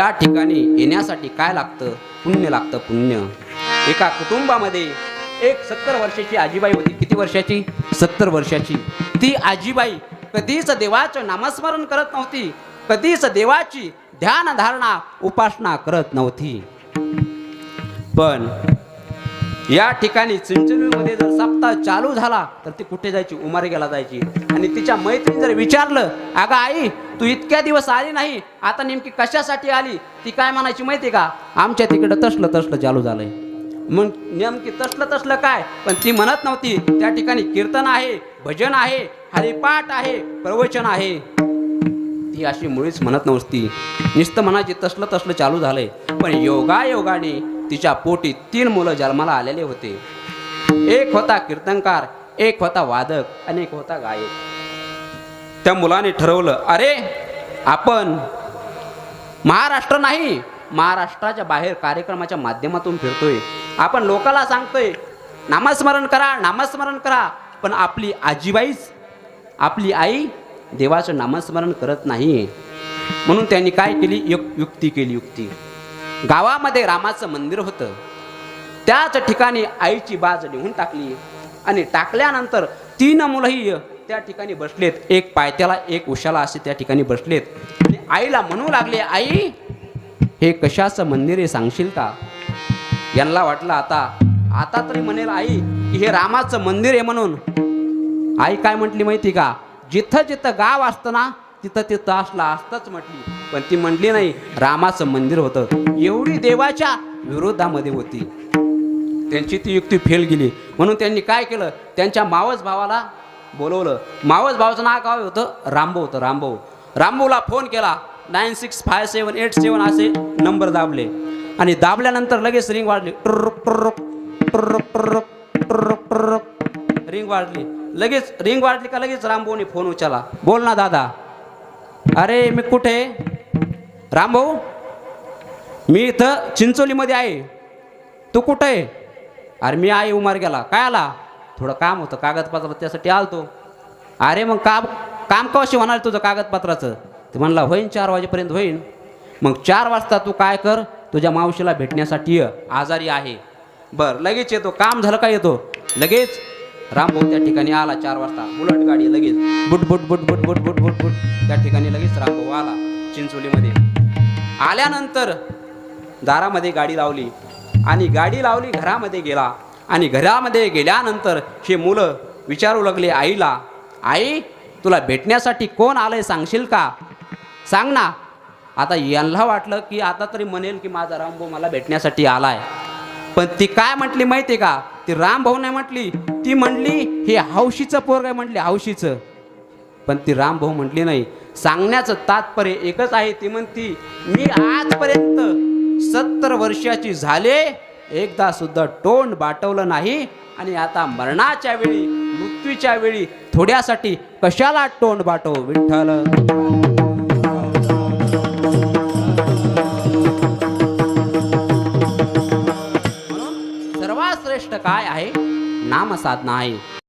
या ठिकाणी येण्यासाठी काय लागतं? पुण्य लागतं पुण्य. एका कुटुंबामध्ये एक सत्तर वर्षाची आजीबाई होती. किती वर्षाची? सत्तर वर्षाची. ती आजीबाई कधीच देवाचं नामस्मरण करत नव्हती. कधीच देवाची ध्यान धारणा उपासना करत नव्हती. पण या ठिकाणी चिंचणीमध्ये जर सप्ताह चालू झाला तर ती कुठे जायची? उमारगेला जायची. आणि तिच्या मैत्रीने जर विचारलं अगं आई तू इतक्या दिवस आली नाही आता नेमकी कशासाठी आली? ती काय म्हणायची माहिती का? आमच्या तिकडं तसलं तसलं चालू झालंय. मग नेमकी तसलं तसलं काय? पण ती म्हणत नव्हती. त्या ठिकाणी कीर्तन आहे भजन आहे हरिपाठ आहे प्रवचन आहे. ती अशी मुळीच म्हणत नव्हती. नुसतं म्हणायची तसलं तसलं चालू झालंय. पण योगा योगाने तिच्या पोटी तीन मुलं जन्माला आलेले होते. एक होता कीर्तनकार एक होता वादक आणि एक होता गायक. त्या मुलाने ठरवलं अरे आपण महाराष्ट्र नाही महाराष्ट्राच्या बाहेर कार्यक्रमाच्या माध्यमातून फिरतोय. आपण लोकाला सांगतोय नामस्मरण करा नामस्मरण करा पण आपली आजीबाईच आपली आई देवाचं नामस्मरण करत नाही म्हणून त्यांनी काय केली? युक युक्ती केली युक्ती. गावामध्ये रामाचं मंदिर होतं. त्याच ठिकाणी आईची बाज लिहून टाकली आणि टाकल्यानंतर तीन मुलंही त्या ठिकाणी बसलेत. एक पायथ्याला एक उशाला असे त्या ठिकाणी बसलेत. आणि आईला म्हणू लागले आई हे कशाचं मंदिर आहे सांगशील का? यांना वाटलं आता आता तरी म्हणेल आई की हे रामाचं मंदिर आहे म्हणून. आई काय म्हटली माहिती का? जिथं जिथं गाव असतं ना तिथं तिथं असला असताच म्हटली. पण ती म्हटली नाही रामाचं मंदिर होतं. एवढी देवाच्या विरोधामध्ये होती. त्यांची ती युक्ती फेल गेली. म्हणून त्यांनी काय केलं? त्यांच्या मावस भावाला बोलवलं. मावस भावाचं नाव काय होतं? रामभाऊ होतं रामभाऊ. रामभाऊला फोन केला. Nine six five seven eight seven असे नंबर दाबले. आणि दाबल्यानंतर लगेच रिंग वाढली. रिंग वाढली. लगेच रिंग वाढली का लगेच रामभाऊने फोन उचलला. बोल ना दादा. अरे मी कुठे? रामभाऊ मी इथं चिंचोलीमध्ये आहे. तू कुठं आहे? अरे मी आहे उमार गेला. काय आला? थोडं काम होतं कागदपत्र त्यासाठी आलतो. अरे मग काम काम कशी होणार तुझं कागदपत्राचं? ते म्हणला होईन चार वाजेपर्यंत होईन. मग चार वाजता तू काय कर? तुझ्या मावशीला भेटण्यासाठी आजारी आहे. बरं लगेच येतो. काम झालं का येतो? लगेच? रामभाऊ त्या ठिकाणी आला चार वाजता. बुलट गाडी लगेच. बुट बुट बुट बुट बुट बुट बुट बुट. त्या ठिकाणी लगेच रामभाऊ आला चिंचोलीमध्ये. आल्यानंतर दारामध्ये गाडी लावली. आणि गाडी लावली घरामध्ये गेला. आणि घरामध्ये गेल्यानंतर हे मुलं विचारू लागले आईला आई तुला भेटण्यासाठी कोण आलंय सांगशील का? सांग ना. आता यांना वाटलं की आता तरी म्हणेल की माझा रामभाऊ मला भेटण्यासाठी आलाय. पण ती काय म्हटली माहिती का? ती रामभाऊ नाही म्हटली. ती म्हटली हे हौशीचं पोरग आहे म्हटली हौशीचं. पण ती रामभाऊ म्हटली नाही. सांगण्याचं तात्पर्य एकच आहे ती म्हणती मी आजपर्यंत सत्तर वर्षाची झाले एकदा सुद्धा तोंड बाटवलं नाही आणि आता मरणाच्या वेळी मृत्यूच्या वेळी थोड्यासाठी कशाला तोंड बाटव विठ्ठल? काय आहे? नामसाधना आहे.